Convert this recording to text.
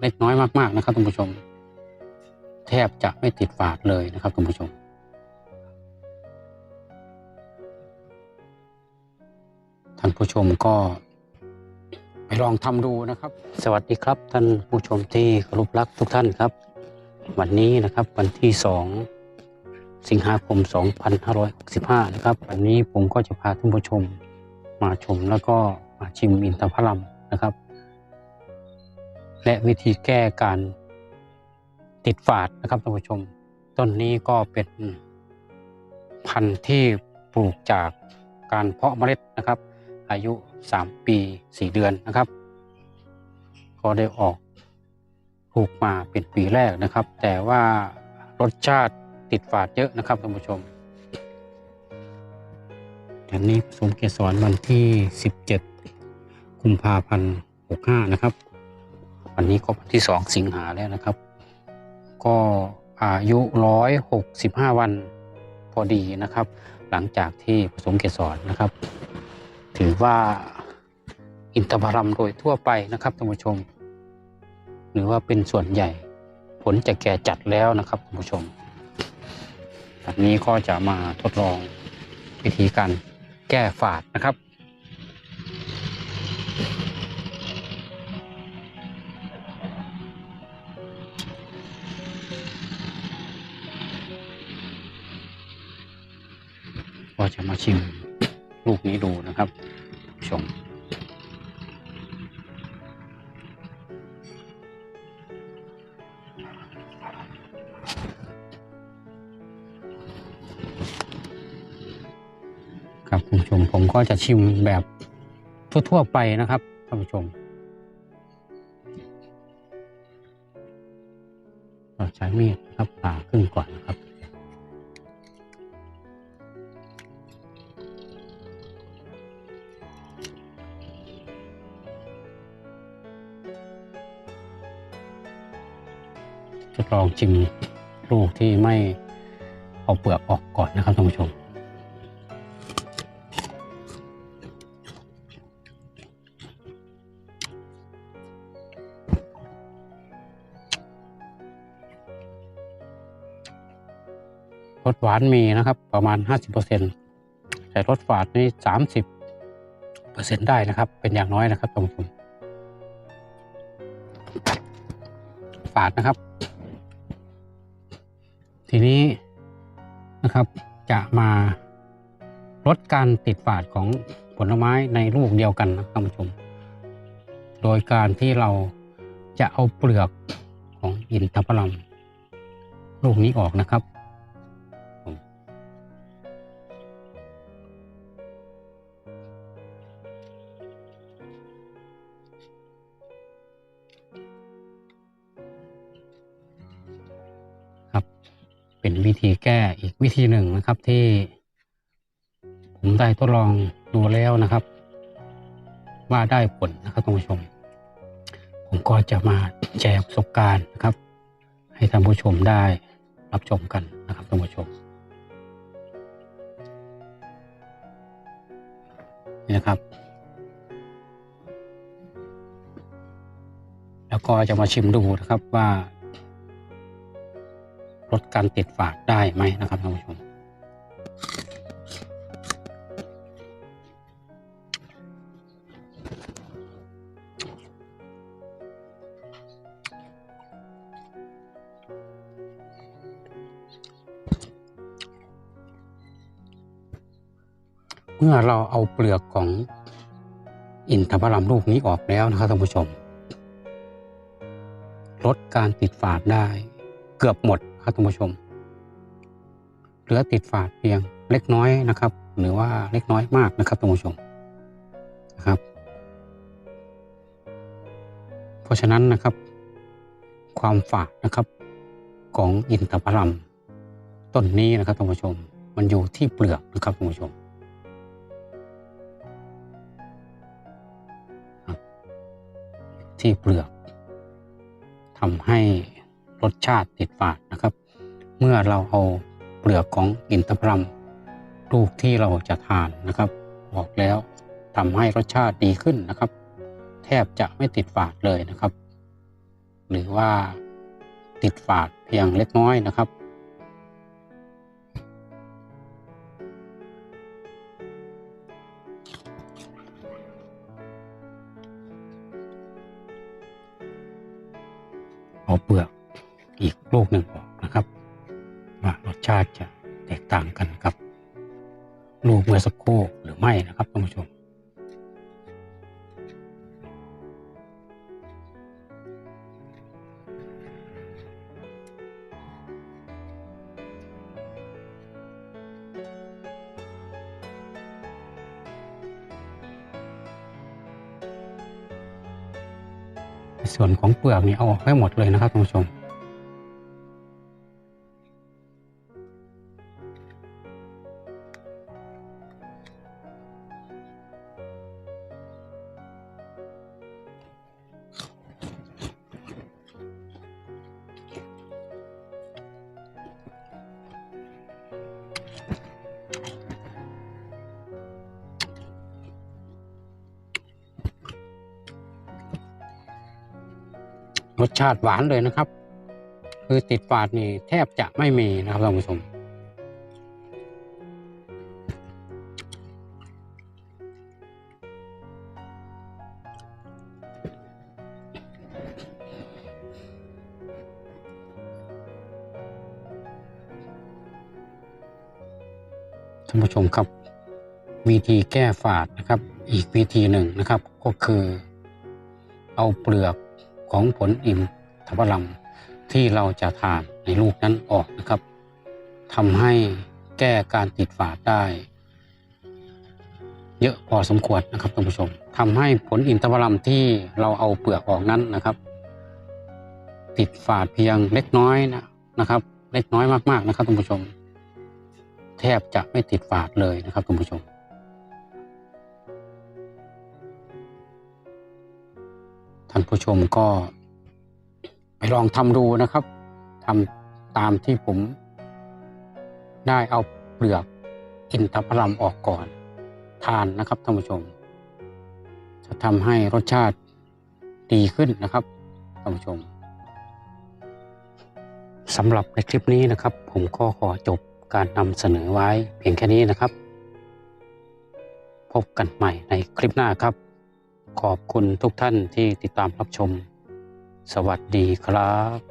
เล็กน้อยมากๆนะครับท่านผู้ชม แทบจะไม่ติดฝาดเลยนะครับท่านผู้ชม ท่านผู้ชมก็ไปลองทำดูนะครับ สวัสดีครับ ท่านผู้ชมที่เคารพรักทุกท่านครับ วันนี้นะครับวันที่2สิงหาคม 2565 นะครับ วันนี้ผมก็จะพาท่านผู้ชมมาชมแล้วก็มาชิมอินทผลัมนะครับ และวิธีแก้การติดฝาดนะครับท่านผู้ชม ต้นนี้ก็เป็นพันธุ์ที่ปลูกจากการเพาะเมล็ดนะครับ อายุ 3 ปี 4 เดือนนะครับ ก็ได้ออกปลูกมาเป็นปีแรกนะครับ แต่ว่ารสชาติติดฝาดเยอะนะครับท่านผู้ชมอันนี้สมเกสรวันที่ 17 กุมภาพันธ์ 65 นะครับ วันนี้ก็วันที่2สิงหาแล้วนะครับ ก็อายุ165วันพอดีนะครับ หลังจากที่ผสมเกสรนะครับ ถือว่าอินทผลัมโดยทั่วไปนะครับท่านผู้ชม หรือว่าเป็นส่วนใหญ่ ผลจะแก่จัดแล้วนะครับท่านผู้ชมแบบนี้ก็จะมาทดลองวิธีการแก้ฝาดนะครับ จะมาชิมลูกนี้ดูนะครับท่านผู้ชมครับคุณผู้ชมผมก็จะชิมแบบทั่วๆไปนะครับท่านผู้ชมใช้มีดครับผ่าครึ่งก่อนนะครับ จะลองชิมลูกที่ไม่เอาเปลือกออกก่อนนะครับท่านผู้ชม รสหวานมีนะครับประมาณ 50%แต่รสฝาดนี่ 30%ได้นะครับ เป็นอย่างน้อยนะครับท่านผู้ชมฝาดนะครับ ทีนี้นะครับจะมาลดการติดฝาดของผลไม้ในลูกเดียวกันนะครับท่านผู้ชม โดยการที่เราจะเอาเปลือกของอินทผลัมลูกนี้ออกนะครับ ครับ เป็นวิธีแก้อีกวิธีหนึ่งนะครับที่ ผมได้ทดลองดูแล้วนะครับ ว่าได้ผลนะครับท่านผู้ชม ผมก็จะมาแชร์ประสบการณ์นะครับ ให้ท่านผู้ชมได้รับชมกันนะครับท่านผู้ชมนี่นะครับ แล้วก็จะมาชิมดูนะครับว่า ลดการติดฝาดได้ไหมนะครับท่านผู้ชมเมื่อเราเอาเปลือกของอินทผลัมลูกนี้ออกแล้วนะครับท่านผู้ชม ลดการติดฝาดได้ เกือบหมด ครับท่านผู้ชม เหลือติดฝาดเพียงเล็กน้อยนะครับ หรือว่าเล็กน้อยมากนะครับท่านผู้ชมนะครับ เพราะฉะนั้นนะครับ ความฝาดนะครับของอินทผลัมต้นนี้นะครับท่านผู้ชม มันอยู่ที่เปลือกนะครับท่านผู้ชมที่เปลือกทำให้ รสชาติติดฝาดนะครับ เมื่อเราเอาเปลือกของอินทผลัมลูกที่เราจะทานนะครับออกแล้วทำให้รสชาติดีขึ้นนะครับ แทบจะไม่ติดฝาดเลยนะครับ หรือว่าติดฝาดเพียงเล็กน้อยนะครับ อีกลูกหนึ่งออกนะครับ ว่ารสชาติจะแตกต่างกันกับ ลูกเมื่อสักครู่หรือไม่นะครับท่านผู้ชมส่วนของเปลือกนี่เอาออกให้หมดเลยนะครับท่านผู้ชม สชาติหวานเลยนะครับ คือติดฝาดนี่แทบจะไม่มีนะครับท่านผู้ชมท่านผู้ชมครับ วิธีแก้ฝาดนะครับ อีกวิธีหนึ่งนะครับ ก็คือ เอาเปลือก ของผลอิมทผลัมที่เราจะทานในลูกนั้นออกนะครับทำให้แก้การติดฝาดได้ เยอะพอสมควรนะครับท่านผู้ชมทำให้ผลอินทผลัมที่เราเอาเปลือกออกนั้นนะครับ ติดฝาดเพียงเล็กน้อยนะนะครับ เล็กน้อยมากๆนะครับท่านผู้ชม แทบจะไม่ติดฝาดเลยนะครับท่านผู้ชมานผู้ชมก็ ไปลองทำดูนะครับทำตามที่ผม ได้เอาเปลือกอินทผลัมออกก่อน ทานนะครับท่านผู้ชม จะทำให้รสชาติดีขึ้นนะครับท่านผู้ชมสำหรับในคลิปนี้นะครับ ผมก็ขอจบการนำเสนอไว้เพียงแค่นี้นะครับ พบกันใหม่ในคลิปหน้าครับ ขอบคุณทุกท่านที่ติดตามรับชม สวัสดีครับ